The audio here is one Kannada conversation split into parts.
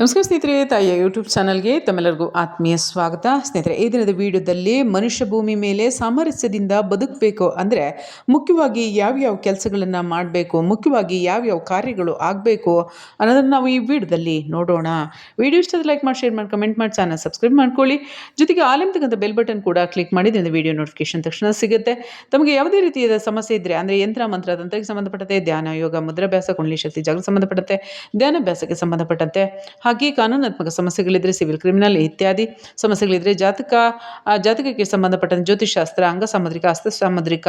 ನಮಸ್ಕಾರ ಸ್ನೇಹಿತರೆ, ತಾಯಿಯ ಯೂಟ್ಯೂಬ್ ಚಾನಲ್ಗೆ ತಮ್ಮೆಲ್ಲರಿಗೂ ಆತ್ಮೀಯ ಸ್ವಾಗತ. ಸ್ನೇಹಿತರೆ, ಈ ದಿನದ ವಿಡಿಯೋದಲ್ಲಿ ಮನುಷ್ಯ ಭೂಮಿ ಮೇಲೆ ಸಾಮರಸ್ಯದಿಂದ ಬದುಕಬೇಕು ಅಂದರೆ ಮುಖ್ಯವಾಗಿ ಯಾವ್ಯಾವ ಕೆಲಸಗಳನ್ನು ಮಾಡಬೇಕು, ಮುಖ್ಯವಾಗಿ ಯಾವ್ಯಾವ ಕಾರ್ಯಗಳು ಆಗಬೇಕು ಅನ್ನೋದನ್ನು ನಾವು ಈ ವಿಡಿಯೋದಲ್ಲಿ ನೋಡೋಣ. ವಿಡಿಯೋ ಇಷ್ಟದ ಲೈಕ್ ಮಾಡಿ ಶೇರ್ ಮಾಡಿ ಕಮೆಂಟ್ ಮಾಡಿ ಚಾನಲ್ ಸಬ್ಸ್ಕ್ರೈಬ್ ಮಾಡ್ಕೊಳ್ಳಿ. ಜೊತೆಗೆ ಆಲಿಂತಕ್ಕಂಥ ಬೆಲ್ ಬಟನ್ ಕೂಡ ಕ್ಲಿಕ್ ಮಾಡಿದ್ರಿಂದ ವಿಡಿಯೋ ನೋಟಿಫಿಕೇಶನ್ ತಕ್ಷಣ ಸಿಗುತ್ತೆ. ತಮಗೆ ಯಾವುದೇ ರೀತಿಯಾದ ಸಮಸ್ಯೆ ಇದ್ದರೆ ಅಂದರೆ ಯಂತ್ರ, ಮಂತ್ರ, ತಂತ್ರಕ್ಕೆ ಸಂಬಂಧಪಟ್ಟಂತೆ ಧ್ಯಾನ, ಯೋಗ, ಮುದ್ರಾಭ್ಯಾಸ, ಕುಂಡಲಿ ಶಕ್ತಿ ಜಾಗೃತಿ ಸಂಬಂಧಪಟ್ಟಂತೆ ಧ್ಯಾನಾಭ್ಯಾಸಕ್ಕೆ ಸಂಬಂಧಪಟ್ಟಂತೆ ಹಾಗೆ ಕಾನೂನಾತ್ಮಕ ಸಮಸ್ಯೆಗಳಿದ್ದರೆ ಸಿವಿಲ್ ಕ್ರಿಮಿನಲ್ ಇತ್ಯಾದಿ ಸಮಸ್ಯೆಗಳಿದ್ದರೆ ಜಾತಕ ಜಾತಕಕ್ಕೆ ಸಂಬಂಧಪಟ್ಟಂತೆ ಜ್ಯೋತಿಷಾಸ್ತ್ರ ಅಂಗ ಸಾಮುದ್ರಿಕ ಅಸ್ತ ಸಾಮುದ್ರಿಕ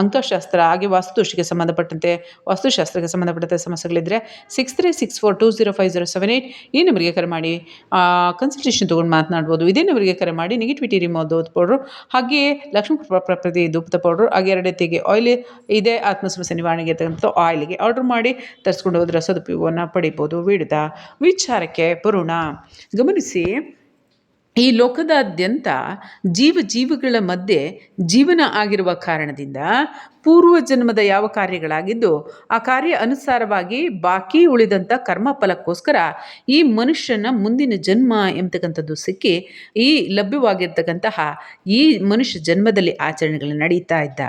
ಅಂಕಶಾಸ್ತ್ರ, ಹಾಗೆ ವಾಸ್ತುದೋಷಕ್ಕೆ ಸಂಬಂಧಪಟ್ಟಂತೆ, ವಾಸ್ತುಶಾಸ್ತ್ರಕ್ಕೆ ಸಂಬಂಧಪಟ್ಟಂತೆ ಸಮಸ್ಯೆಗಳಿದ್ದರೆ six three six four two zero five zero seven eight ಈ ನಂಬರಿಗೆ ಕರೆ ಮಾಡಿ ಕನ್ಸಲ್ಟೇಷನ್ ತೊಗೊಂಡು ಮಾತನಾಡ್ಬೋದು. ಇದೇ ನಂಬರಿಗೆ ಕರೆ ಮಾಡಿ ನೆಗೆಟಿವಿಟಿ ರಿಮೋವ್ ಪೌಡ್ರು, ಹಾಗೆಯೇ ಲಕ್ಷ್ಮೀ ಪ್ರತಿ ಧೂಪದ ಪೌಡ್ರು, ಹಾಗೆ ಎರಡೆತ್ತಿಗೆ ಆಯಿಲ್ ಇದೇ ಆತ್ಮ ಸಮಸ್ಯೆ ನಿವಾರಣೆಗೆ ಇರ್ತಕ್ಕಂಥ ಆಯಿಲ್ಗೆ ಆರ್ಡರ್ ಮಾಡಿ ತರಿಸ್ಕೊಂಡು ಹೋದ್ರೆ ಸದುಪಯೋಗವನ್ನು ಪಡಿಬೋದು. ವಿಡಿದ ವಿಚಾರಕ್ಕೆ ಬರೋಣ. ಗಮನಿಸಿ, ಈ ಲೋಕದಾದ್ಯಂತ ಜೀವ ಜೀವಿಗಳ ಮಧ್ಯೆ ಜೀವನ ಆಗಿರುವ ಕಾರಣದಿಂದ ಪೂರ್ವ ಜನ್ಮದ ಯಾವ ಕಾರ್ಯಗಳಾಗಿದ್ದು, ಆ ಕಾರ್ಯ ಅನುಸಾರವಾಗಿ ಬಾಕಿ ಉಳಿದಂಥ ಕರ್ಮ ಫಲಕ್ಕೋಸ್ಕರ ಈ ಮನುಷ್ಯನ ಮುಂದಿನ ಜನ್ಮ ಎಂಬತಕ್ಕಂಥದ್ದು ಸಿಕ್ಕಿ, ಈ ಲಭ್ಯವಾಗಿರ್ತಕ್ಕಂತಹ ಈ ಮನುಷ್ಯ ಜನ್ಮದಲ್ಲಿ ಆಚರಣೆಗಳು ನಡೀತಾ ಇದ್ದ.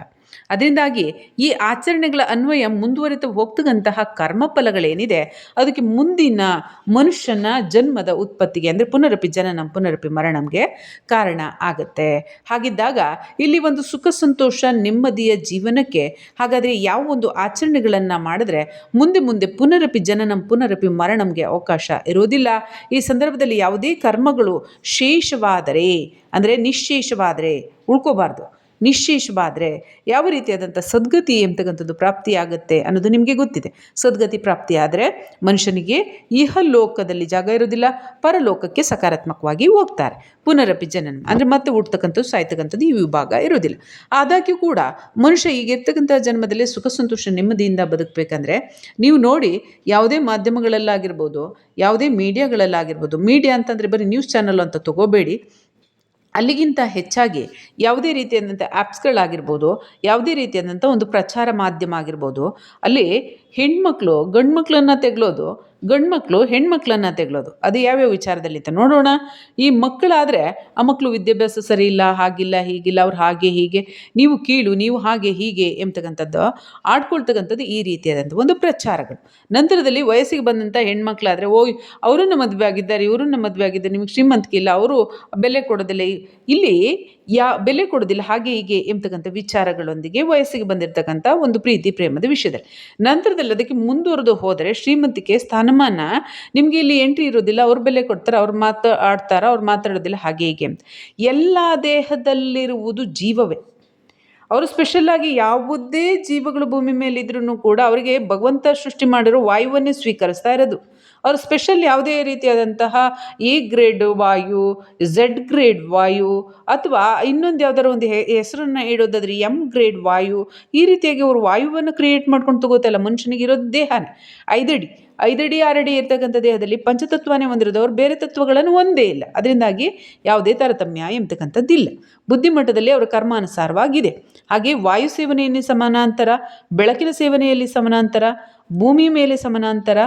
ಅದರಿಂದಾಗಿ ಈ ಆಚರಣೆಗಳ ಅನ್ವಯ ಮುಂದುವರಿತು ಹೋಗ್ತಕ್ಕಂತಹ ಕರ್ಮಫಲಗಳೇನಿದೆ, ಅದಕ್ಕೆ ಮುಂದಿನ ಮನುಷ್ಯನ ಜನ್ಮದ ಉತ್ಪತ್ತಿಗೆ ಅಂದರೆ ಪುನರಪಿ ಜನನ, ಪುನರಪಿ ಮರಣಂಗೆ ಕಾರಣ ಆಗುತ್ತೆ. ಹಾಗಿದ್ದಾಗ ಇಲ್ಲಿ ಒಂದು ಸುಖ ಸಂತೋಷ, ನೆಮ್ಮದಿಯ ಜೀವನಕ್ಕೆ ಹಾಗಾದರೆ ಯಾವ ಒಂದು ಆಚರಣೆಗಳನ್ನು ಮಾಡಿದ್ರೆ ಮುಂದೆ ಮುಂದೆ ಪುನರಪಿ ಜನನ, ಪುನರಪಿ ಮರಣಂಗೆ ಅವಕಾಶ ಇರೋದಿಲ್ಲ. ಈ ಸಂದರ್ಭದಲ್ಲಿ ಯಾವುದೇ ಕರ್ಮಗಳು ಶೇಷವಾದರೆ, ಅಂದರೆ ನಿಶೇಷವಾದರೆ ಉಳ್ಕೋಬಾರ್ದು. ನಿಶ್ಶೇಷವಾದರೆ ಯಾವ ರೀತಿಯಾದಂಥ ಸದ್ಗತಿ ಎಂಬತಕ್ಕಂಥದ್ದು ಪ್ರಾಪ್ತಿಯಾಗುತ್ತೆ ಅನ್ನೋದು ನಿಮಗೆ ಗೊತ್ತಿದೆ. ಸದ್ಗತಿ ಪ್ರಾಪ್ತಿಯಾದರೆ ಮನುಷ್ಯನಿಗೆ ಇಹಲೋಕದಲ್ಲಿ ಜಾಗ ಇರೋದಿಲ್ಲ ಪರಲೋಕಕ್ಕೆ ಸಕಾರಾತ್ಮಕವಾಗಿ ಹೋಗ್ತಾರೆ. ಪುನರಪಿ ಜನನ, ಅಂದರೆ ಮತ್ತೆ ಹುಡ್ತಕ್ಕಂಥದ್ದು ಸಾಯ್ತಕ್ಕಂಥದ್ದು ಈ ವಿಭಾಗ ಇರೋದಿಲ್ಲ ಆದಾಗ್ಯೂ ಕೂಡ ಮನುಷ್ಯ ಈಗ ಇರ್ತಕ್ಕಂಥ ಜನ್ಮದಲ್ಲಿ ಸುಖ, ಸಂತೋಷ, ನೆಮ್ಮದಿಯಿಂದ ಬದುಕಬೇಕಂದ್ರೆ ನೀವು ನೋಡಿ ಯಾವುದೇ ಮಾಧ್ಯಮಗಳಲ್ಲಾಗಿರ್ಬೋದು, ಯಾವುದೇ ಮೀಡಿಯಾಗಳಲ್ಲಾಗಿರ್ಬೋದು, ಮೀಡಿಯಾ ಅಂತಂದರೆ ಬರೀ ನ್ಯೂಸ್ ಚಾನಲ್ ಅಂತ ತಗೋಬೇಡಿ ಅಲ್ಲಿಗಿಂತ ಹೆಚ್ಚಾಗಿ ಯಾವುದೇ ರೀತಿಯಾದಂಥ ಆ್ಯಪ್ಸ್ಗಳಾಗಿರ್ಬೋದು, ಯಾವುದೇ ರೀತಿಯಾದಂಥ ಒಂದು ಪ್ರಚಾರ ಮಾಧ್ಯಮ ಆಗಿರ್ಬೋದು, ಅಲ್ಲಿ ಹೆಣ್ಮಕ್ಳು ಗಂಡು ಮಕ್ಕಳನ್ನ ತೆಗಳೋದು ಗಂಡು ಹೆಣ್ಮಕ್ಳನ್ನು ತೆಗಳೋದು. ಅದು ಯಾವ್ಯಾವ ವಿಚಾರದಲ್ಲಿ ಅಂತ ನೋಡೋಣ. ಈ ಮಕ್ಕಳಾದರೆ, ಆ ಮಕ್ಕಳು ವಿದ್ಯಾಭ್ಯಾಸ ಸರಿ ಇಲ್ಲ, ಹಾಗಿಲ್ಲ, ಹೀಗಿಲ್ಲ, ಅವ್ರು ಹಾಗೆ, ಹೀಗೆ, ನೀವು ಕೀಳು, ನೀವು ಹಾಗೆ, ಹೀಗೆ ಎಂಬತಕ್ಕಂಥದ್ದು, ಆಡ್ಕೊಳ್ತಕ್ಕಂಥದ್ದು ಈ ರೀತಿಯಾದಂಥ ಒಂದು ಪ್ರಚಾರಗಳು. ನಂತರದಲ್ಲಿ ವಯಸ್ಸಿಗೆ ಬಂದಂಥ ಹೆಣ್ಮಕ್ಳಾದರೆ ಓ ಅವರನ್ನು ಮದುವೆ ಆಗಿದ್ದಾರೆ, ಇವರನ್ನು ಮದುವೆ ಆಗಿದ್ದಾರೆ, ನಿಮಗೆ ಶ್ರೀಮಂತಿಕೆ ಇಲ್ಲ, ಅವರು ಬೆಲೆ ಕೊಡೋದಿಲ್ಲ, ಇಲ್ಲಿ ಯಾ, ಬೆಲೆ ಕೊಡೋದಿಲ್ಲ, ಹಾಗೆ, ಹೀಗೆ ಎಂಬತಕ್ಕಂಥ ವಿಚಾರಗಳೊಂದಿಗೆ ವಯಸ್ಸಿಗೆ ಬಂದಿರತಕ್ಕಂಥ ಒಂದು ಪ್ರೀತಿ, ಪ್ರೇಮದ ವಿಷಯದಲ್ಲಿ. ನಂತರದಲ್ಲಿ ಅದಕ್ಕೆ ಮುಂದುವರೆದು ಹೋದರೆ ಶ್ರೀಮಂತಿಕೆ ಸ್ಥಾನಮಾನ ನಿಮಗೆ ಇಲ್ಲಿ ಎಂಟ್ರಿ ಇರೋದಿಲ್ಲ ಅವ್ರ ಬೆಲೆ ಕೊಡ್ತಾರೆ, ಅವ್ರು ಮಾತು ಆಡ್ತಾರೆ, ಅವ್ರು ಮಾತಾಡೋದಿಲ್ಲ, ಹಾಗೆ ಹೀಗೆ ಎಲ್ಲ ದೇಹದಲ್ಲಿರುವುದು ಜೀವವೇ. ಅವರು ಸ್ಪೆಷಲ್ಲಾಗಿ ಯಾವುದೇ ಜೀವಗಳು ಭೂಮಿ ಮೇಲೆ ಇದ್ರೂ ಕೂಡ ಅವರಿಗೆ ಭಗವಂತ ಸೃಷ್ಟಿ ಮಾಡಿರೋ ವಾಯುವನ್ನೇ ಸ್ವೀಕರಿಸ್ತಾ ಇರೋದು. ಅವರು ಸ್ಪೆಷಲ್ ಯಾವುದೇ ರೀತಿಯಾದಂತಹ ಎ ಗ್ರೇಡ್ ವಾಯು, ಝೆಡ್ ಗ್ರೇಡ್ ವಾಯು, ಅಥವಾ ಇನ್ನೊಂದು ಯಾವ್ದಾರು ಒಂದು ಹೆಸರನ್ನು ಇಡೋದಾದ್ರೆ ಎಂ ಗ್ರೇಡ್ ವಾಯು, ಈ ರೀತಿಯಾಗಿ ಅವರು ವಾಯುವನ್ನು ಕ್ರಿಯೇಟ್ ಮಾಡ್ಕೊಂಡು ತಗೋತಲ್ಲ ಮನುಷ್ಯನಿಗೆ ಇರೋದು ದೇಹನೇ. ಐದಡಿ ಐದಡಿ, ಆರಡಿ ಇರ್ತಕ್ಕಂಥ ದೇಹದಲ್ಲಿ ಪಂಚತತ್ವನೇ ಹೊಂದಿರೋದವ್ರು ಬೇರೆ ತತ್ವಗಳನ್ನು ಒಂದೇ ಇಲ್ಲ. ಅದರಿಂದಾಗಿ ಯಾವುದೇ ತಾರತಮ್ಯ ಎಂಬತಕ್ಕಂಥದ್ದಿಲ್ಲ. ಬುದ್ಧಿಮಟ್ಟದಲ್ಲಿ ಅವರ ಕರ್ಮಾನುಸಾರವಾಗಿದೆ. ಹಾಗೆ ವಾಯು ಸೇವನೆಯಲ್ಲಿ ಸಮಾನಾಂತರ, ಬೆಳಕಿನ ಸೇವನೆಯಲ್ಲಿ ಸಮಾನಾಂತರ, ಭೂಮಿ ಮೇಲೆ ಸಮಾನಾಂತರ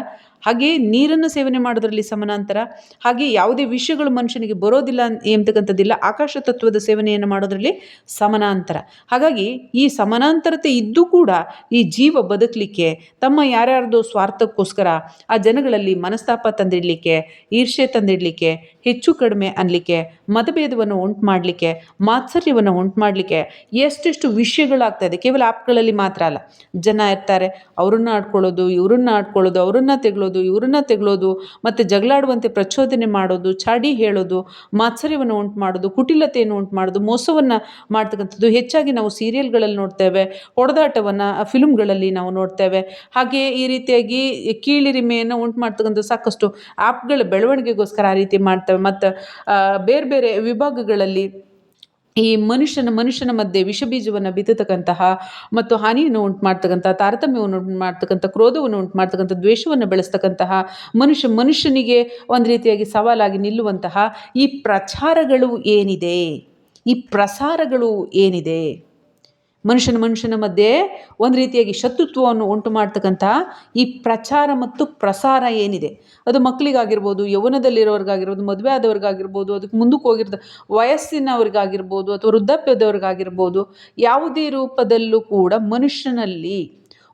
ಹಾಗೆ ನೀರನ್ನು ಸೇವನೆ ಮಾಡೋದರಲ್ಲಿ ಸಮಾನಾಂತರ, ಹಾಗೆ ಯಾವುದೇ ವಿಷಯಗಳು ಮನುಷ್ಯನಿಗೆ ಬರೋದಿಲ್ಲ ಎಂತಕ್ಕಂಥದ್ದಿಲ್ಲ ಆಕಾಶ ತತ್ವದ ಸೇವನೆಯನ್ನು ಮಾಡೋದರಲ್ಲಿ ಸಮಾನಾಂತರ. ಹಾಗಾಗಿ ಈ ಸಮಾನಾಂತರತೆ ಇದ್ದೂ ಕೂಡ ಈ ಜೀವ ಬದುಕಲಿಕ್ಕೆ, ತಮ್ಮ ಯಾರ್ಯಾರ್ದೋ ಸ್ವಾರ್ಥಕ್ಕೋಸ್ಕರ ಆ ಜನಗಳಲ್ಲಿ ಮನಸ್ತಾಪ ತಂದಿಡಲಿಕ್ಕೆ ಈರ್ಷೆ ತಂದಿಡಲಿಕ್ಕೆ ಹೆಚ್ಚು ಕಡಿಮೆ ಅನ್ನಲಿಕ್ಕೆ ಮತಭೇದವನ್ನು ಉಂಟು ಮಾಡಲಿಕ್ಕೆ ಮಾತ್ಸರ್ಯವನ್ನು ಉಂಟು ಮಾಡಲಿಕ್ಕೆ ಎಷ್ಟೆಷ್ಟು ವಿಷಯಗಳಾಗ್ತಾಯಿದೆ ಕೇವಲ ಆ್ಯಪ್ಗಳಲ್ಲಿ ಮಾತ್ರ ಅಲ್ಲ. ಜನ ಇರ್ತಾರೆ, ಅವರನ್ನು ಆಡ್ಕೊಳ್ಳೋದು, ಇವರನ್ನ ಆಡ್ಕೊಳ್ಳೋದು, ಅವರನ್ನ ತೆಗಳೋದು, ಇವ್ರನ್ನ ತೆಗಳೋದು, ಮತ್ತು ಜಗಳಾಡುವಂತೆ ಪ್ರಚೋದನೆ ಮಾಡೋದು, ಚಾಡಿ ಹೇಳೋದು, ಮಾತ್ಸರ್ಯವನ್ನು ಉಂಟು ಮಾಡೋದು ಕುಟಿಲತೆಯನ್ನು ಉಂಟು ಮಾಡೋದು ಮೋಸವನ್ನು ಮಾಡ್ತಕ್ಕಂಥದ್ದು. ಹೆಚ್ಚಾಗಿ ನಾವು ಸೀರಿಯಲ್ಗಳಲ್ಲಿ ನೋಡ್ತೇವೆ, ಹೊಡೆದಾಟವನ್ನು ಫಿಲ್ಮ್ಗಳಲ್ಲಿ ನಾವು ನೋಡ್ತೇವೆ. ಹಾಗೆಯೇ ಈ ರೀತಿಯಾಗಿ ಕೀಳಿರಿಮೆಯನ್ನು ಉಂಟು ಮಾಡ್ತಕ್ಕಂಥ ಸಾಕಷ್ಟು ಆ್ಯಪ್ಗಳ ಬೆಳವಣಿಗೆಗೋಸ್ಕರ ಆ ರೀತಿ ಮಾಡ್ತೇವೆ. ಮತ್ತು ಬೇರೆ ಬೇರೆ ವಿಭಾಗಗಳಲ್ಲಿ ಈ ಮನುಷ್ಯನ ಮನುಷ್ಯನ ಮಧ್ಯೆ ವಿಷಬೀಜವನ್ನು ಬಿತ್ತತಕ್ಕಂತಹ ಮತ್ತು ಹಾನಿಯನ್ನು ಉಂಟು ಮಾಡ್ತಕ್ಕಂತಹ ತಾರತಮ್ಯವನ್ನು ಉಂಟು ಮಾಡ್ತಕ್ಕಂಥ ಕ್ರೋಧವನ್ನು ಉಂಟು ಮಾಡ್ತಕ್ಕಂಥ ದ್ವೇಷವನ್ನು ಬೆಳೆಸ್ತಕ್ಕಂತಹ ಮನುಷ್ಯ, ಮನುಷ್ಯನಿಗೆ ಒಂದು ರೀತಿಯಾಗಿ ಸವಾಲಾಗಿ ನಿಲ್ಲುವಂತಹ ಈ ಪ್ರಚಾರಗಳು ಏನಿದೆ? ಈ ಪ್ರಸಾರಗಳು ಏನಿದೆ? ಮನುಷ್ಯನ ಮನುಷ್ಯನ ಮಧ್ಯೆ ಒಂದು ರೀತಿಯಾಗಿ ಶತ್ರುತ್ವವನ್ನು ಉಂಟು ಮಾಡ್ತಕ್ಕಂಥ ಈ ಪ್ರಚಾರ ಮತ್ತು ಪ್ರಸಾರ ಏನಿದೆ? ಅದು ಮಕ್ಕಳಿಗಾಗಿರ್ಬೋದು, ಯೌವನದಲ್ಲಿರೋರಿಗಾಗಿರ್ಬೋದು ಮದುವೆ ಆದವ್ರಿಗಾಗಿರ್ಬೋದು ಅದಕ್ಕೆ ಮುಂದಕ್ಕೆ ಹೋಗಿರ್ತ ವಯಸ್ಸಿನವ್ರಿಗಾಗಿರ್ಬೋದು ಅಥವಾ ವೃದ್ಧಾಪ್ಯದವ್ರಿಗಾಗಿರ್ಬೋದು, ಯಾವುದೇ ರೂಪದಲ್ಲೂ ಕೂಡ ಮನುಷ್ಯನಲ್ಲಿ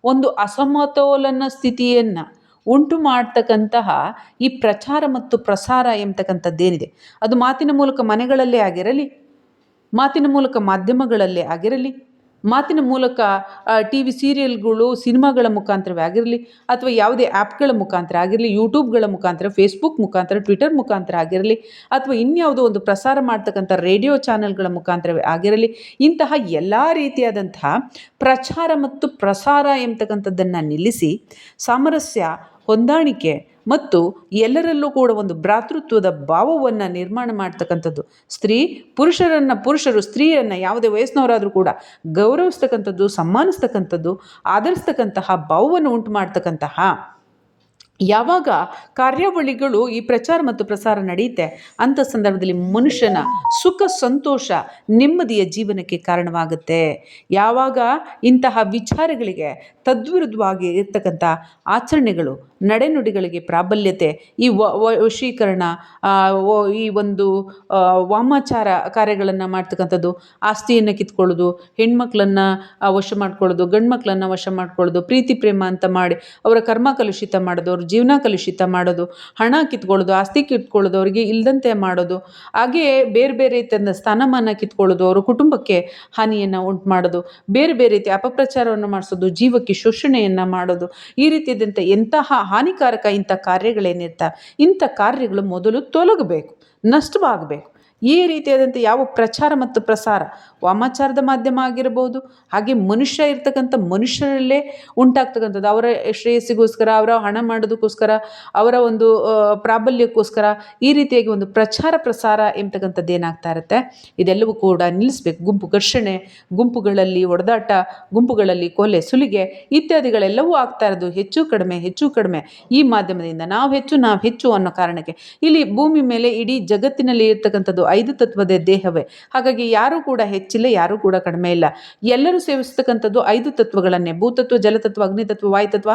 ಒಂದು ಅಸಮತೋಲನ ಸ್ಥಿತಿಯನ್ನು ಉಂಟು ಮಾಡ್ತಕ್ಕಂತಹ ಈ ಪ್ರಚಾರ ಮತ್ತು ಪ್ರಸಾರ ಎಂಬತಕ್ಕಂಥದ್ದೇನಿದೆ ಅದು ಮಾತಿನ ಮೂಲಕ ಮನೆಗಳಲ್ಲೇ ಆಗಿರಲಿ, ಮಾತಿನ ಮೂಲಕ ಮಾಧ್ಯಮಗಳಲ್ಲೇ ಆಗಿರಲಿ ಮಾತಿನ ಮೂಲಕ ಟಿ ವಿ ಸೀರಿಯಲ್ಗಳು ಸಿನಿಮಾಗಳ ಮುಖಾಂತರವೇ ಆಗಿರಲಿ ಅಥವಾ ಯಾವುದೇ ಆ್ಯಪ್ಗಳ ಮುಖಾಂತರ ಆಗಿರಲಿ, ಯೂಟ್ಯೂಬ್ಗಳ ಮುಖಾಂತರ, ಫೇಸ್ಬುಕ್ ಮುಖಾಂತರ, ಟ್ವಿಟರ್ ಮುಖಾಂತರ ಆಗಿರಲಿ ಅಥವಾ ಇನ್ಯಾವುದೋ ಒಂದು ಪ್ರಸಾರ ಮಾಡ್ತಕ್ಕಂಥ ರೇಡಿಯೋ ಚಾನೆಲ್ಗಳ ಮುಖಾಂತರವೇ ಆಗಿರಲಿ, ಇಂತಹ ಎಲ್ಲ ರೀತಿಯಾದಂತಹ ಪ್ರಚಾರ ಮತ್ತು ಪ್ರಸಾರ ಎಂಬತಕ್ಕಂಥದ್ದನ್ನು ನಿಲ್ಲಿಸಿ ಸಾಮರಸ್ಯ ಹೊಂದಾಣಿಕೆ ಮತ್ತು ಎಲ್ಲರಲ್ಲೂ ಕೂಡ ಒಂದು ಭ್ರಾತೃತ್ವದ ಭಾವವನ್ನು ನಿರ್ಮಾಣ ಮಾಡ್ತಕ್ಕಂಥದ್ದು. ಸ್ತ್ರೀ ಪುರುಷರನ್ನು ಪುರುಷರು ಸ್ತ್ರೀಯನ್ನು ಯಾವುದೇ ವಯಸ್ಸಿನವರಾದರೂ ಕೂಡ ಗೌರವಿಸ್ತಕ್ಕಂಥದ್ದು, ಸಮ್ಮಾನಿಸ್ತಕ್ಕಂಥದ್ದು, ಆಧರಿಸ್ತಕ್ಕಂತಹ ಭಾವವನ್ನು ಉಂಟು ಮಾಡ್ತಕ್ಕಂತಹ ಯಾವಾಗ ಕಾರ್ಯಾವಳಿಗಳು ಈ ಪ್ರಚಾರ ಮತ್ತು ಪ್ರಸಾರ ನಡೆಯುತ್ತೆ ಅಂಥ ಸಂದರ್ಭದಲ್ಲಿ ಮನುಷ್ಯನ ಸುಖ ಸಂತೋಷ ನೆಮ್ಮದಿಯ ಜೀವನಕ್ಕೆ ಕಾರಣವಾಗುತ್ತೆ. ಯಾವಾಗ ಇಂತಹ ವಿಚಾರಗಳಿಗೆ ತದ್ವಿರುದ್ಧವಾಗಿ ಇರ್ತಕ್ಕಂಥ ಆಚರಣೆಗಳು, ನಡೆನುಡಿಗಳಿಗೆ ಪ್ರಾಬಲ್ಯತೆ, ಈ ವಶೀಕರಣ ಈ ಒಂದು ವಾಮಾಚಾರ ಕಾರ್ಯಗಳನ್ನು ಮಾಡ್ತಕ್ಕಂಥದ್ದು, ಆಸ್ತಿಯನ್ನು ಕಿತ್ಕೊಳ್ಳೋದು, ಹೆಣ್ಮಕ್ಳನ್ನು ವಶ ಮಾಡ್ಕೊಳ್ಳೋದು, ಗಂಡ್ಮಕ್ಳನ್ನು ವಶ ಮಾಡ್ಕೊಳ್ಳೋದು, ಪ್ರೀತಿ, ಪ್ರೇಮ ಅಂತ ಮಾಡಿ ಅವರ ಕರ್ಮ ಕಲುಷಿತ ಮಾಡೋದು, ಅವ್ರ ಜೀವನ ಕಲುಷಿತ ಮಾಡೋದು, ಹಣ ಕಿತ್ಕೊಳ್ಳೋದು, ಆಸ್ತಿ ಕಿತ್ಕೊಳ್ಳೋದು, ಅವರಿಗೆ ಇಲ್ಲದಂತೆ ಮಾಡೋದು ಹಾಗೆಯೇ ಬೇರೆ ಬೇರೆ ರೀತಿಯ ಸ್ಥಾನಮಾನ ಕಿತ್ಕೊಳ್ಳೋದು, ಅವರ ಕುಟುಂಬಕ್ಕೆ ಹಾನಿಯನ್ನು ಉಂಟು ಮಾಡೋದು, ಬೇರೆ ಬೇರೆ ರೀತಿ ಅಪಪ್ರಚಾರವನ್ನು ಮಾಡಿಸೋದು, ಜೀವಕ್ಕೆ ಶೋಷಣೆಯನ್ನು ಮಾಡೋದು, ಈ ರೀತಿಯಾದಂಥ ಎಂತಹ ಹಾನಿಕಾರಕ ಇಂಥ ಕಾರ್ಯಗಳೇನಿರ್ತಾವೆ, ಇಂಥ ಕಾರ್ಯಗಳು ಮೊದಲು ತೊಲಗಬೇಕು, ನಷ್ಟವಾಗಬೇಕು. ಈ ರೀತಿಯಾದಂಥ ಯಾವ ಪ್ರಚಾರ ಮತ್ತು ಪ್ರಸಾರ ವಾಮಾಚಾರದ ಮಾಧ್ಯಮ ಆಗಿರಬಹುದು ಹಾಗೆ ಮನುಷ್ಯ ಇರ್ತಕ್ಕಂಥ ಮನುಷ್ಯರಲ್ಲೇ ಉಂಟಾಗ್ತಕ್ಕಂಥದ್ದು. ಅವರ ಶ್ರೇಯಸ್ಸಿಗೋಸ್ಕರ, ಅವರ ಹಣ ಮಾಡೋದಕ್ಕೋಸ್ಕರ, ಅವರ ಒಂದು ಪ್ರಾಬಲ್ಯಕ್ಕೋಸ್ಕರ ಈ ರೀತಿಯಾಗಿ ಒಂದು ಪ್ರಚಾರ ಪ್ರಸಾರ ಎಂಬತಕ್ಕಂಥದ್ದು ಏನಾಗ್ತಾ ಇರುತ್ತೆ. ಇದೆಲ್ಲವೂ ಕೂಡ ನಿಲ್ಲಿಸ್ಬೇಕು. ಗುಂಪು ಘರ್ಷಣೆ, ಗುಂಪುಗಳಲ್ಲಿ ಒಡೆದಾಟ, ಗುಂಪುಗಳಲ್ಲಿ ಕೊಲೆ, ಸುಲಿಗೆ ಇತ್ಯಾದಿಗಳೆಲ್ಲವೂ ಆಗ್ತಾ ಇರೋದು. ಹೆಚ್ಚು ಕಡಿಮೆ ಹೆಚ್ಚು ಕಡಿಮೆ ಈ ಮಾಧ್ಯಮದಿಂದ. ನಾವು ಹೆಚ್ಚು ನಾವು ಹೆಚ್ಚು ಅನ್ನೋ ಕಾರಣಕ್ಕೆ. ಇಲ್ಲಿ ಭೂಮಿ ಮೇಲೆ ಇಡೀ ಜಗತ್ತಿನಲ್ಲಿ ಇರ್ತಕ್ಕಂಥದ್ದು ಐದು ತತ್ವದ ದೇಹವೇ. ಹಾಗಾಗಿ ಯಾರೂ ಕೂಡ ಹೆಚ್ಚಿಲ್ಲ, ಯಾರೂ ಕೂಡ ಕಡಿಮೆ ಇಲ್ಲ. ಎಲ್ಲರೂ ಸೇವಿಸ್ತಕ್ಕಂಥದ್ದು ಐದು ತತ್ವಗಳನ್ನೇ. ಭೂತತ್ವ, ಜಲತತ್ವ, ಅಗ್ನಿತತ್ವ, ವಾಯುತತ್ವ,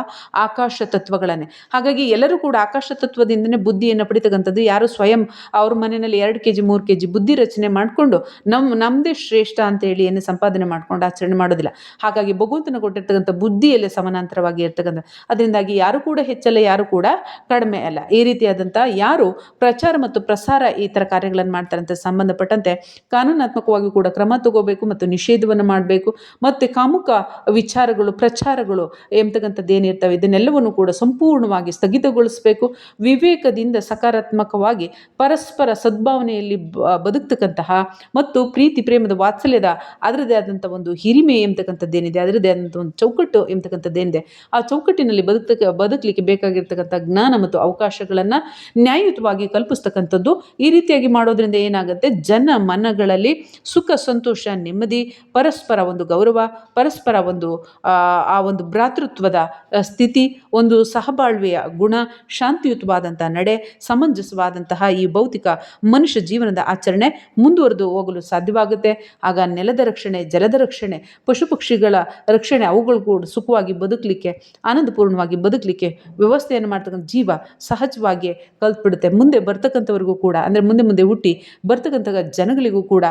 ಆಕಾಶ ತತ್ವಗಳನ್ನೇ. ಹಾಗಾಗಿ ಎಲ್ಲರೂ ಕೂಡ ಆಕಾಶ ತತ್ವದಿಂದನೇ ಬುದ್ಧಿಯನ್ನು ಪಡಿತಕ್ಕಂಥದ್ದು ಯಾರು ಸ್ವಯಂ ಅವ್ರ ಮನೆಯಲ್ಲಿ ಎರಡು ಕೆ ಜಿ ಮೂರು ಕೆ ಜಿ ಬುದ್ಧಿ ರಚನೆ ಮಾಡಿಕೊಂಡು ನಮ್ಮ ನಮ್ಮದೇ ಶ್ರೇಷ್ಠ ಅಂತೇಳಿ ಏನು ಸಂಪಾದನೆ ಮಾಡ್ಕೊಂಡು ಆಚರಣೆ ಮಾಡೋದಿಲ್ಲ. ಹಾಗಾಗಿ ಭಗವಂತನ ಕೊಟ್ಟಿರ್ತಕ್ಕಂಥ ಬುದ್ಧಿಯಲ್ಲೇ ಸಮಾನಾಂತರವಾಗಿ ಇರ್ತಕ್ಕಂಥ, ಅದರಿಂದಾಗಿ ಯಾರು ಕೂಡ ಹೆಚ್ಚಲ್ಲ, ಯಾರು ಕೂಡ ಕಡಿಮೆ ಅಲ್ಲ. ಈ ರೀತಿಯಾದಂಥ ಯಾರು ಪ್ರಚಾರ ಮತ್ತು ಪ್ರಸಾರ ಈ ಥರ ಕಾರ್ಯಗಳನ್ನು ಮಾಡ್ತಾರೆ ಅಂತ ಸಂಬಂಧಪಟ್ಟಂತೆ ಕಾನೂನಾತ್ಮಕವಾಗಿ ಕೂಡ ಕ್ರಮ ತಗೋಬೇಕು ಮತ್ತು ನಿಷೇಧವನ್ನು ಮಾಡಬೇಕು. ಮತ್ತು ಕಾಮುಕ ವಿಚಾರಗಳು, ಪ್ರಚಾರಗಳು ಎಂಬತಕ್ಕಂಥದ್ದು ಏನಿರ್ತವೆ ಇದನ್ನೆಲ್ಲವನ್ನು ಕೂಡ ಸಂಪೂರ್ಣವಾಗಿ ಸ್ಥಗಿತಗೊಳಿಸಬೇಕು. ವಿವೇಕದಿಂದ ಸಕಾರಾತ್ಮಕವಾಗಿ ಪರಸ್ಪರ ಸದ್ಭಾವನೆಯಲ್ಲಿ ಬದುಕ್ತಕ್ಕಂತಹ ಮತ್ತು ಪ್ರೀತಿ, ಪ್ರೇಮದ ವಾತ್ಸಲ್ಯದ ಅದರದೇ ಆದಂಥ ಒಂದು ಹಿರಿಮೆ ಎಂಬತಕ್ಕಂಥದ್ದೇನಿದೆ ಅದರದೇ ಆದಂಥ ಒಂದು ಚೌಕಟ್ಟು ಎಂಬತಕ್ಕಂಥದ್ದೇನಿದೆ ಆ ಚೌಕಟ್ಟಿನಲ್ಲಿ ಬದುಕ್ತಕ್ಕ, ಬದುಕಲಿಕ್ಕೆ ಬೇಕಾಗಿರ್ತಕ್ಕಂಥ ಜ್ಞಾನ ಮತ್ತು ಅವಕಾಶಗಳನ್ನು ನ್ಯಾಯಯುತವಾಗಿ ಕಲ್ಪಿಸ್ತಕ್ಕಂಥದ್ದು ಈ ರೀತಿಯಾಗಿ ಮಾಡೋದ್ರಿಂದ ಏನಾಗುತ್ತೆ? ಜನ ಮನಗಳಲ್ಲಿ ಸುಖ, ಸಂತೋಷ, ನೆಮ್ಮದಿ, ಪರಸ್ಪರ ಒಂದು ಗೌರವ, ಪರಸ್ಪರ ಒಂದು, ಆ ಒಂದು ಭ್ರಾತೃತ್ವದ ಸ್ಥಿತಿ, ಒಂದು ಸಹಬಾಳ್ವೆಯ ಗುಣ ಶಾಂತಿಯುತವಾದಂಥ ನಡೆ, ಸಮಂಜಸವಾದಂತಹ ಈ ಭೌತಿಕ ಮನುಷ್ಯ ಜೀವನದ ಆಚರಣೆ ಮುಂದುವರೆದು ಹೋಗಲು ಸಾಧ್ಯವಾಗುತ್ತೆ. ಆಗ ನೆಲದ ರಕ್ಷಣೆ, ಜಲದ ರಕ್ಷಣೆ ಪಶು ಪಕ್ಷಿಗಳ ರಕ್ಷಣೆ, ಅವುಗಳು ಕೂಡ ಸುಖವಾಗಿ ಬದುಕಲಿಕ್ಕೆ, ಆನಂದಪೂರ್ಣವಾಗಿ ಬದುಕಲಿಕ್ಕೆ ವ್ಯವಸ್ಥೆಯನ್ನು ಮಾಡ್ತಕ್ಕಂಥ ಜೀವ ಸಹಜವಾಗಿ ಕಲ್ತ್ಬಿಡುತ್ತೆ. ಮುಂದೆ ಬರ್ತಕ್ಕಂಥವ್ರಿಗೂ ಕೂಡ, ಅಂದರೆ ಮುಂದೆ ಮುಂದೆ ಹುಟ್ಟಿ ಬರ್ತಕ್ಕಂಥ ಜನಗಳಿಗೂ ಕೂಡ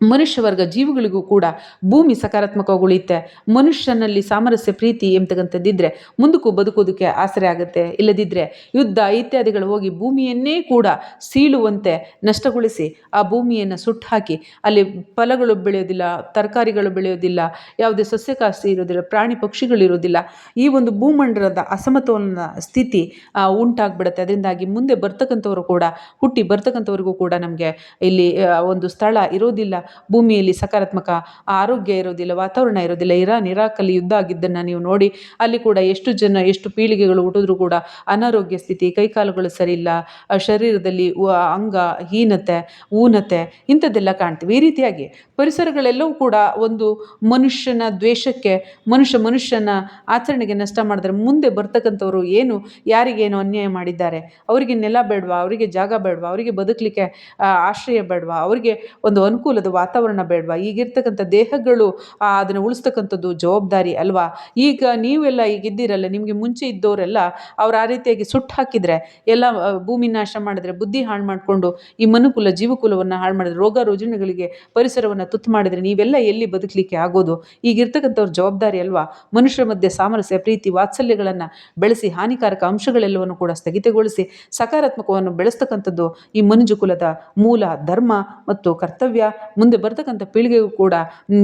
ಮನುಷ್ಯ ವರ್ಗ ಜೀವಿಗಳಿಗೂ ಕೂಡ ಭೂಮಿ ಸಕಾರಾತ್ಮಕವಾಗಿ ಉಳಿಯುತ್ತೆ. ಮನುಷ್ಯನಲ್ಲಿ ಸಾಮರಸ್ಯ, ಪ್ರೀತಿ ಎಂಬತಕ್ಕಂಥದ್ದಿದ್ರೆ ಮುಂದಕ್ಕೂ ಬದುಕೋದಕ್ಕೆ ಆಸರೆ ಆಗುತ್ತೆ. ಇಲ್ಲದಿದ್ದರೆ ಯುದ್ಧ ಇತ್ಯಾದಿಗಳು ಹೋಗಿ ಭೂಮಿಯನ್ನೇ ಕೂಡ ಸೀಳುವಂತೆ ನಷ್ಟಗೊಳಿಸಿ ಆ ಭೂಮಿಯನ್ನು ಸುಟ್ಟು ಹಾಕಿ ಅಲ್ಲಿ ಫಲಗಳು ಬೆಳೆಯೋದಿಲ್ಲ, ತರಕಾರಿಗಳು ಬೆಳೆಯೋದಿಲ್ಲ, ಯಾವುದೇ ಸಸ್ಯಕಾಸ್ತಿ ಇರೋದಿಲ್ಲ, ಪ್ರಾಣಿ ಪಕ್ಷಿಗಳಿರೋದಿಲ್ಲ ಈ ಒಂದು ಭೂಮಂಡಲದ ಅಸಮತೋಲನ ಸ್ಥಿತಿ ಉಂಟಾಗ್ಬಿಡುತ್ತೆ. ಅದರಿಂದಾಗಿ ಮುಂದೆ ಬರ್ತಕ್ಕಂಥವರು ಕೂಡ ಹುಟ್ಟಿ ಬರ್ತಕ್ಕಂಥವ್ರಿಗೂ ಕೂಡ ನಮಗೆ ಇಲ್ಲಿ ಒಂದು ಸ್ಥಳ ಇರೋದಿಲ್ಲ. ಭೂಮಿಯಲ್ಲಿ ಸಕಾರಾತ್ಮಕ ಆರೋಗ್ಯ ಇರೋದಿಲ್ಲ, ವಾತಾವರಣ ಇರೋದಿಲ್ಲ, ಇರಾನ್, ಇರಾಕಲ್ಲಿ ಯುದ್ಧ ಆಗಿದ್ದನ್ನು ನೀವು ನೋಡಿ, ಅಲ್ಲಿ ಕೂಡ ಎಷ್ಟು ಜನ, ಎಷ್ಟು ಪೀಳಿಗೆಗಳು ಹುಟ್ಟಿದ್ರು ಕೂಡ ಅನಾರೋಗ್ಯ ಸ್ಥಿತಿ, ಕೈಕಾಲುಗಳು ಸರಿ ಇಲ್ಲ ಶರೀರದಲ್ಲಿ ಅಂಗ ಹೀನತೆ, ಊನತೆ, ಇಂಥದ್ದೆಲ್ಲ ಕಾಣ್ತೀವಿ. ಈ ರೀತಿಯಾಗಿ ಪರಿಸರಗಳೆಲ್ಲವೂ ಕೂಡ ಒಂದು ಮನುಷ್ಯನ ದ್ವೇಷಕ್ಕೆ, ಮನುಷ್ಯ ಮನುಷ್ಯನ ಆಚರಣೆಗೆ ನಷ್ಟ ಮಾಡಿದ್ರೆ ಮುಂದೆ ಬರ್ತಕ್ಕಂಥವ್ರು ಏನು ಯಾರಿಗೇನು ಅನ್ಯಾಯ ಮಾಡಿದ್ದಾರೆ? ಅವರಿಗೆ ನೆಲ ಬೇಡವಾ? ಅವರಿಗೆ ಜಾಗ ಬೇಡವಾ? ಅವರಿಗೆ ಬದುಕಲಿಕ್ಕೆ ಆಶ್ರಯ ಬೇಡವಾ? ಅವರಿಗೆ ಒಂದು ಅನುಕೂಲದ ವಾತಾವರಣ ಬೇಡವಾ? ಈಗಿರ್ತಕ್ಕಂಥ ದೇಹಗಳು ಅದನ್ನು ಉಳಿಸ್ತಕ್ಕಂಥದ್ದು ಜವಾಬ್ದಾರಿ ಅಲ್ವಾ? ಈಗ ನೀವೆಲ್ಲ ಈಗ ಇದ್ದೀರಲ್ಲ, ನಿಮಗೆ ಮುಂಚೆ ಇದ್ದವರೆಲ್ಲ ಅವ್ರು ಆ ರೀತಿಯಾಗಿ ಸುಟ್ಟು ಹಾಕಿದರೆ, ಎಲ್ಲ ಭೂಮಿ ನಾಶ ಮಾಡಿದ್ರೆ, ಬುದ್ಧಿ ಹಾಳು ಮಾಡಿಕೊಂಡು ಈ ಮನುಕುಲ, ಜೀವಕುಲವನ್ನು ಹಾಳು ಮಾಡಿದ್ರೆ ರೋಗ ರುಜಿನಗಳಿಗೆ ಪರಿಸರವನ್ನು ತುತ್ತು ಮಾಡಿದರೆ ನೀವೆಲ್ಲ ಎಲ್ಲಿ ಬದುಕಲಿಕ್ಕೆ ಆಗೋದು? ಈಗಿರ್ತಕ್ಕಂಥವ್ರ ಜವಾಬ್ದಾರಿ ಅಲ್ವಾ? ಮನುಷ್ಯರ ಮಧ್ಯೆ ಸಾಮರಸ್ಯ, ಪ್ರೀತಿ, ವಾತ್ಸಲ್ಯಗಳನ್ನು ಬೆಳೆಸಿ, ಹಾನಿಕಾರಕ ಅಂಶಗಳೆಲ್ಲವನ್ನು ಕೂಡ ಸ್ಥಗಿತಗೊಳಿಸಿ, ಸಕಾರಾತ್ಮಕವನ್ನು ಬೆಳೆಸ್ತಕ್ಕಂಥದ್ದು ಈ ಮನುಜುಕುಲದ ಮೂಲ ಧರ್ಮ ಮತ್ತು ಕರ್ತವ್ಯ. ಮುಂದೆ ಬರ್ತಕ್ಕಂಥ ಪೀಳಿಗೆಗೂ ಕೂಡ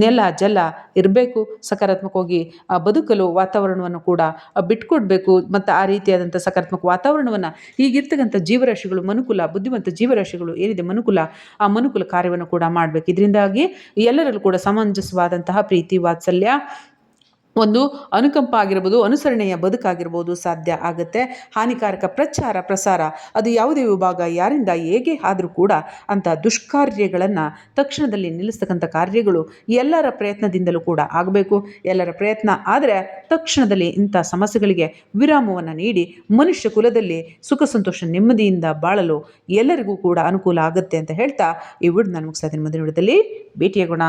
ನೆಲ, ಜಲ ಇರಬೇಕು. ಸಕಾರಾತ್ಮಕವಾಗಿ ಬದುಕಲು ವಾತಾವರಣವನ್ನು ಕೂಡ ಬಿಟ್ಕೊಡ್ಬೇಕು. ಮತ್ತು ಆ ರೀತಿಯಾದಂಥ ಸಕಾರಾತ್ಮಕ ವಾತಾವರಣವನ್ನು ಈಗಿರ್ತಕ್ಕಂಥ ಜೀವರಾಶಿಗಳು, ಮನುಕುಲ, ಬುದ್ಧಿವಂತ ಜೀವರಾಶಿಗಳು ಏನಿದೆ ಮನುಕುಲ, ಆ ಮನುಕುಲ ಕಾರ್ಯವನ್ನು ಕೂಡ ಮಾಡಬೇಕು. ಇದರಿಂದಾಗಿ ಎಲ್ಲರಲ್ಲೂ ಕೂಡ ಸಮಂಜಸವಾದಂತಹ ಪ್ರೀತಿ, ವಾತ್ಸಲ್ಯ ಒಂದು ಅನುಕಂಪ ಆಗಿರ್ಬೋದು, ಅನುಸರಣೆಯ ಬದುಕಾಗಿರ್ಬೋದು ಸಾಧ್ಯ ಆಗುತ್ತೆ. ಹಾನಿಕಾರಕ ಪ್ರಚಾರ, ಪ್ರಸಾರ, ಅದು ಯಾವುದೇ ವಿಭಾಗ ಯಾರಿಂದ ಹೇಗೆ ಆದರೂ ಕೂಡ ಅಂಥ ದುಷ್ಕಾರ್ಯಗಳನ್ನು ತಕ್ಷಣದಲ್ಲಿ ನಿಲ್ಲಿಸ್ತಕ್ಕಂಥ ಕಾರ್ಯಗಳು ಎಲ್ಲರ ಪ್ರಯತ್ನದಿಂದಲೂ ಕೂಡ ಆಗಬೇಕು. ಎಲ್ಲರ ಪ್ರಯತ್ನ ಆದರೆ ತಕ್ಷಣದಲ್ಲಿ ಇಂಥ ಸಮಸ್ಯೆಗಳಿಗೆ ವಿರಾಮವನ್ನು ನೀಡಿ ಮನುಷ್ಯ ಕುಲದಲ್ಲಿ ಸುಖ, ಸಂತೋಷ, ನೆಮ್ಮದಿಯಿಂದ ಬಾಳಲು ಎಲ್ಲರಿಗೂ ಕೂಡ ಅನುಕೂಲ ಆಗುತ್ತೆ ಅಂತ ಹೇಳ್ತಾ ಈ ವಿಡಿಯೋ ನಾನು ಮುಗಿಸ್ತಾ ಇದ್ದೀನಿ. ಮುಂದಿನ ವಿಡಿಯೋದಲ್ಲಿ ಭೇಟಿಯಾಗೋಣ.